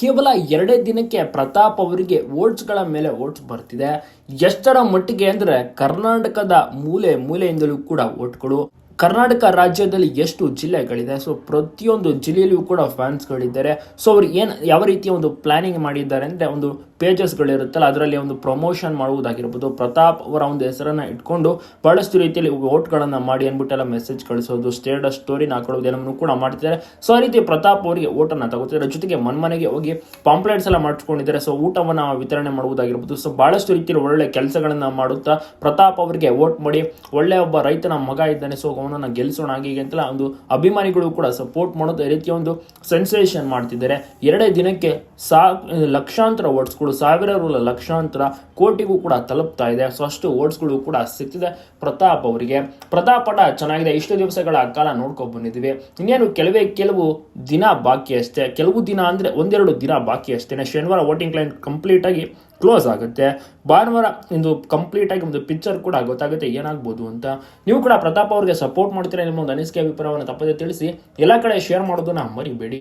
ಕೇವಲ ಎರಡೇ ದಿನಕ್ಕೆ ಪ್ರತಾಪ್ ಅವರಿಗೆ ವೋಟ್ಸ್ಗಳ ಮೇಲೆ ವೋಟ್ಸ್ ಬರ್ತಿದೆ. ಎಷ್ಟರ ಮಟ್ಟಿಗೆ ಅಂದ್ರೆ ಕರ್ನಾಟಕದ ಮೂಲೆ ಮೂಲೆಯಿಂದಲೂ ಕೂಡ ವೋಟ್ಗಳು ಕರ್ನಾಟಕ ರಾಜ್ಯದಲ್ಲಿ ಎಷ್ಟು ಜಿಲ್ಲೆಗಳಿದೆ? ಸೊ ಪ್ರತಿಯೊಂದು ಜಿಲ್ಲೆಯಲ್ಲೂ ಕೂಡ ಫ್ಯಾನ್ಸ್ಗಳಿದ್ದಾರೆ ಸೊ ಅವ್ರು ಏನು, ಯಾವ ರೀತಿಯ ಒಂದು ಪ್ಲಾನಿಂಗ್ ಮಾಡಿದ್ದಾರೆ ಅಂದರೆ ಒಂದು ಪೇಜಸ್ಗಳಿರುತ್ತಲ್ಲ ಅದರಲ್ಲಿ ಒಂದು ಪ್ರಮೋಷನ್ ಮಾಡುವುದಾಗಿರ್ಬೋದು. ಪ್ರತಾಪ್ ಅವರ ಒಂದು ಹೆಸರನ್ನು ಇಟ್ಕೊಂಡು ಬಹಳಷ್ಟು ರೀತಿಯಲ್ಲಿ ವೋಟ್ಗಳನ್ನು ಮಾಡಿ ಅಂದ್ಬಿಟ್ಟೆಲ್ಲ ಮೆಸೇಜ್ ಕಳಿಸೋದು ಸ್ಟೇಟಸ್ ಸ್ಟೋರಿನ ಹಾಕೊಳ್ಳೋದು ಎಲ್ಲವನ್ನು ಕೂಡ ಮಾಡ್ತಿದ್ದಾರೆ. ಸೊ ಆ ರೀತಿ ಪ್ರತಾಪ್ ಅವರಿಗೆ ಓಟನ್ನು ತಗೋತಿದ್ದಾರೆ. ಜೊತೆಗೆ ಮನ್ಮನೆಗೆ ಹೋಗಿ ಪಾಂಪ್ಲೆಟ್ಸ್ ಎಲ್ಲ ಮಾಡಿಸ್ಕೊಂಡಿದ್ದಾರೆ. ಸೊ ಊಟವನ್ನು ವಿತರಣೆ ಮಾಡುವುದಾಗಿರ್ಬೋದು. ಸೊ ಬಹಳಷ್ಟು ರೀತಿಯಲ್ಲಿ ಒಳ್ಳೆ ಕೆಲಸಗಳನ್ನು ಮಾಡುತ್ತಾ ಪ್ರತಾಪ್ ಅವರಿಗೆ ವೋಟ್ ಮಾಡಿ ಒಳ್ಳೆ ಒಬ್ಬ ರೈತನ ಮಗ ಇದ್ದಾನೆ. ಸೊ ಅವನನ್ನು ಗೆಲ್ಲಿಸೋಣ ಹಾಗೆ ಅಂತೆಲ್ಲ ಒಂದು ಅಭಿಮಾನಿಗಳು ಕೂಡ ಸಪೋರ್ಟ್ ಮಾಡೋದು ರೀತಿಯ ಒಂದು ಸೆನ್ಸೇಷನ್ ಮಾಡ್ತಿದ್ದಾರೆ. ಎರಡೇ ದಿನಕ್ಕೆ ಸಾ, ಲಕ್ಷಾಂತರ ಓಟ್ಸ್ಗಳು ಸಾವಿರಾರು ಲಕ್ಷಾಂತರ ಕೋಟಿಗೂ ಕೂಡ ತಲುಪ್ತಾ ಇದೆ. ಸೊ ಅಷ್ಟು ಓಟ್ಸ್ಗಳು ಕೂಡ ಸಿಕ್ತಿದೆ ಪ್ರತಾಪ್ ಅವರಿಗೆ. ಪ್ರತಾಪ್ ಪಟ ಚೆನ್ನಾಗಿದೆ. ಇಷ್ಟು ದಿವಸಗಳ ಕಾಲ ನೋಡ್ಕೊಂಡು ಬಂದಿದ್ದೀವಿ. ಇನ್ನೇನು ಕೆಲವೇ, ಕೆಲವು ದಿನ ಬಾಕಿ ಅಷ್ಟೇ. ಕೆಲವು ದಿನ ಅಂದರೆ ಒಂದೆರಡು ದಿನ ಬಾಕಿ ಅಷ್ಟೇ ಶನಿವಾರ ವೋಟಿಂಗ್ ಕ್ಲೈಂಟ್ ಕಂಪ್ಲೀಟ್ ಆಗಿ ಕ್ಲೋಸ್ ಆಗುತ್ತೆ. ಭಾನುವಾರ ಕಂಪ್ಲೀಟ್ ಆಗಿ ಒಂದು ಪಿಕ್ಚರ್ ಕೂಡ ಗೊತ್ತಾಗುತ್ತೆ ಏನಾಗ್ಬೋದು ಅಂತ. ನೀವು ಕೂಡ ಪ್ರತಾಪ್ ಅವ್ರಿಗೆ ಸಪೋರ್ಟ್ ಮಾಡ್ತೀರಾ ನಿಮ್ಮ ಒಂದು ಅನಿಸಿಕೆ, ಅಭಿಪ್ರಾಯವನ್ನು ತಪ್ಪದೆ ತಿಳಿಸಿ. ಎಲ್ಲ ಕಡೆ ಶೇರ್ ಮಾಡೋದನ್ನ ಮರಿಬೇಡಿ.